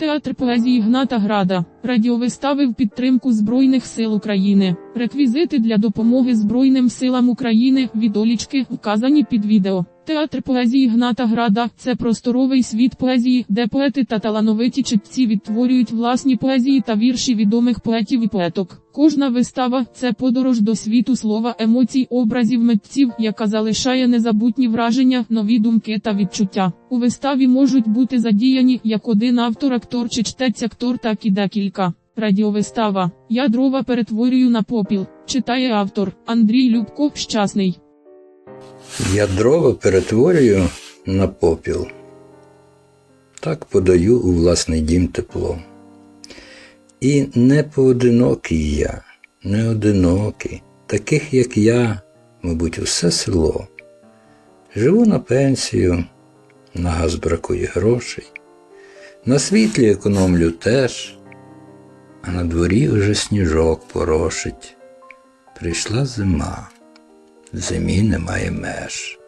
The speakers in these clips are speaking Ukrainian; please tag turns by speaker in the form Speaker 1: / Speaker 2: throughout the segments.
Speaker 1: Театр поезії Гната Града, радіовистави в підтримку Збройних сил України, реквізити для допомоги Збройним силам України, відолічки, вказані під відео. Театр поезії Гната Града це просторовий світ поезії, де поети та талановиті читці відтворюють власні поезії та вірші відомих поетів і поеток. Кожна вистава це подорож до світу слова, емоцій, образів митців, яка залишає незабутні враження, нові думки та відчуття. У виставі можуть бути задіяні як один автор, актор чи чтець актор, так і декілька. Радіовистава Я дрова перетворюю на попіл. Читає автор Андрій Любко Щасний.
Speaker 2: Я дрова перетворюю на попіл. Так подаю у власний дім тепло. І не поодинокий я, не одинокий, таких, як я, мабуть, усе село. Живу на пенсію, на газ бракує грошей, на світлі економлю теж, а на дворі уже сніжок порошить. Прийшла зима зимі немає меж.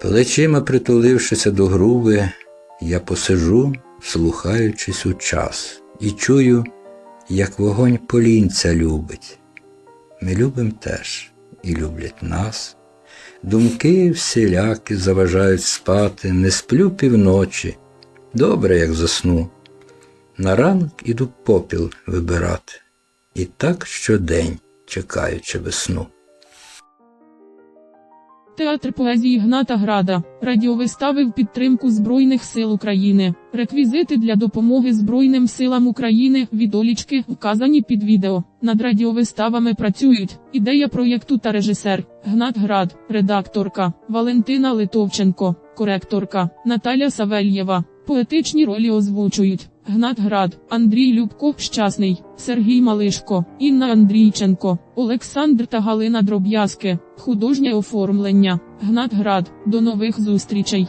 Speaker 2: Плечима притулившися до груби, я посижу, слухаючись у час, і чую, як вогонь полінця любить. Ми любим теж і люблять нас. Думки всілякі заважають спати, не сплю півночі, добре, як засну. На ранок іду попіл вибирати, і так щодень, чекаючи весну.
Speaker 1: Театр поезії Гната Града, радіовистави в підтримку Збройних сил України, реквізити для допомоги Збройним силам України, відолічки, вказані під відео. Над радіовиставами працюють ідея проєкту та режисер. Гнат Град, редакторка. Валентина Литовченко, коректорка. Наталя Савельєва. Поетичні ролі озвучують Гнат Град, Андрій Любков Щасний, Сергій Малишко, Інна Андрійченко, Олександр та Галина Дроб'язки, художнє оформлення, Гнат Град. До нових зустрічей.